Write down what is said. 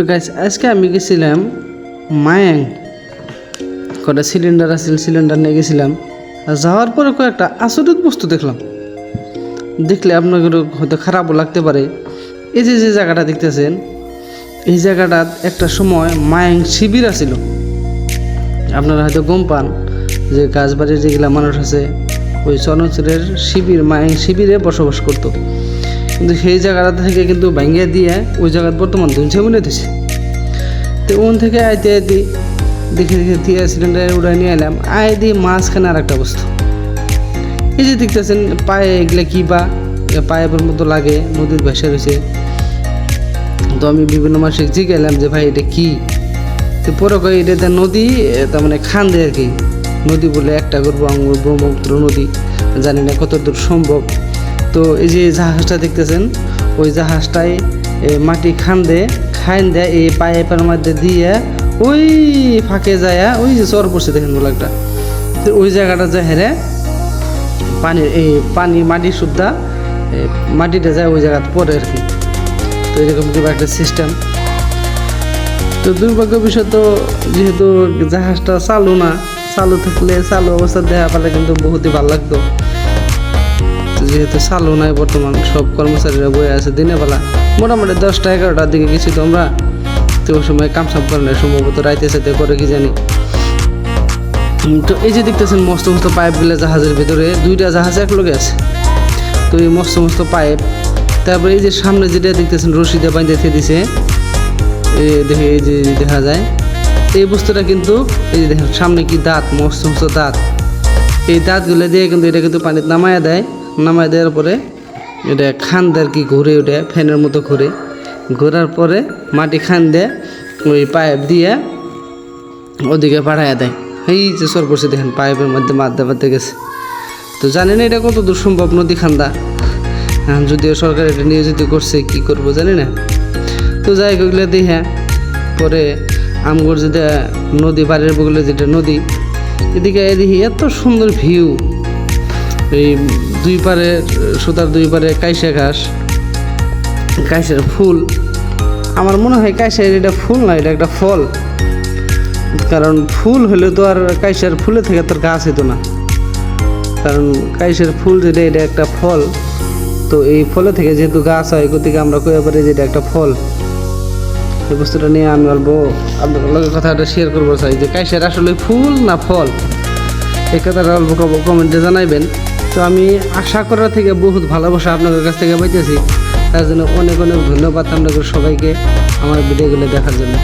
তো গাছ আজকে আমি গেছিলাম মায়াং। কটা সিলিন্ডার আছিল সিলিন্ডার নিয়ে গেছিলাম। আর যাওয়ার পরে কয়েকটা আচরিত বস্তু দেখলাম। দেখলে আপনাদের হয়তো খারাপও লাগতে পারে। এই যে যে জায়গাটা দেখতেছেন, এই জায়গাটাত একটা সময় মায়াং শিবির আছিল। আপনারা হয়তো গম পান যে গাছবাড়ির যেগুলা মানুষ আছে, ওই চলনচিত্রের শিবির, মায়াং শিবিরে বসবাস করতো। কিন্তু সেই জায়গাটা থেকে কিন্তু ভাঙ্গিয়ে দিয়ে ওই জায়গাত বর্তমান ধুনছে মনে দিছে। তো ওন থেকে আইতে আইতে দেখে দেখে দিয়ে সিলিন্ডার উড়াই নিয়ে এলাম। আয় দিয়ে মাঝখানে আর একটা বস্তু এই যে দেখতেছেন, পায়ে এগুলা কি বা? পায়ের মতো লাগে, নদীর ভেসে রয়েছে। তো আমি বিভিন্ন মানুষকে জিজ্ঞাসলাম যে, ভাই, এটা কি? তো পরে কই এটা নদী তার মানে খান দেয় আর কি। নদী বলে একটা করব ব্রহ্মপুত্র নদী। জানি না কত দূর সম্ভব। তো এই যে জাহাজটা দেখতেছেন, ওই জাহাজটাই মাটি খান দে খাইন দেয় এই পাইপের মধ্যে দিয়ে ওই ফাঁকে যায় ওই যে চর পড়ছে দেখেন বলে একটা ওই জায়গাটা যায় হেরে পানি এই পানি, মাটি শুদ্ধা মাটিটা যায় ওই জায়গাতে পড়ে আর কি। তো এরকম কিবা একটা সিস্টেম তো দুর্ভাগ্য বিষয় তো যেহেতু জাহাজটা চালু না, চালু থাকলে চালু অবস্থা দেখা পেলে কিন্তু বহুতই ভালো লাগতো। যেহেতু চালু নাই বর্তমান, সব কর্মচারীরা বয়ে আছে দিনের বেলা। মোটামুটি দশটা, এগারোটার দিকে গেছি তো আমরা তো ওই সময় কামসাম করে না সম্ভবত রাইতে সাথে করে কি জানি। তো এই যে দেখতেছেন মস্ত মস্ত পাইপ পাইপগুলো জাহাজের ভিতরে, দুইটা জাহাজ এক লগে আছে। তো এই মস্ত মস্ত পাইপ, তারপরে এই যে সামনে যেটা দেখতেছেন রশিদে দিয়ে দিছে। এই দেখে, এই যে দেখা যায়। এই বস্তুটা কিন্তু, এই যে দেখেন, সামনে কি দাঁত, মস্ত মস্ত দাঁত। এই দাঁতগুলো দিয়ে কিন্তু এটা কিন্তু পানিতে নামায় দেয়। নামায় দেওয়ার পরে এটা খান দেয় আর কি ঘুরে ওঠে ফ্যানের মতো ঘুরে। ঘোরার পরে মাটি খান দেয়, ওই পাইপ দিয়ে ওদিকে পাঠাইয়া দেয়। এই যে সর পড়ছে দেখেন, পাইপের মধ্যে মারতে মারতে গেছে। তো জানি না এটা কত দূর সম্ভব নদী খান্দা। যদিও সরকার এটা নিয়োজিত করছে, কি করব জানি না। তো যাই ওগুলো দেখে পরে আমগর যেটা নদী, বাড়ির বগলে যেটা নদী, এদিকে এদিকে এত সুন্দর ভিউ এই দুই পারে, সুতার দুই পারে কাইসা ঘাস, কাইসের ফুল। আমার মনে হয় কাইসের এটা ফুল না, এটা একটা ফল। কারণ ফুল হলে তো আর কাইসার ফুলে থেকে তোর গাছ হতো না। কারণ কাইসের ফুল যেটা, এটা একটা ফল। তো এই ফলে থেকে যেহেতু গাছ হয়, গতিকে আমরা কয়ে পারি যে এটা একটা ফল। এই বস্তুটা নিয়ে আমি অল্প আপনার কথাটা শেয়ার করব, চাই যে কাইসের আসলে ফুল না ফল? এই কথাটা অল্প কমেন্টে জানাইবেন। তো আমি আশা করার থেকে বহুত ভালোবাসা আপনাদের কাছ থেকে পাইতেছি। তার জন্য অনেক অনেক ধন্যবাদ আপনাদের সবাইকে আমার ভিডিওগুলো দেখার জন্য।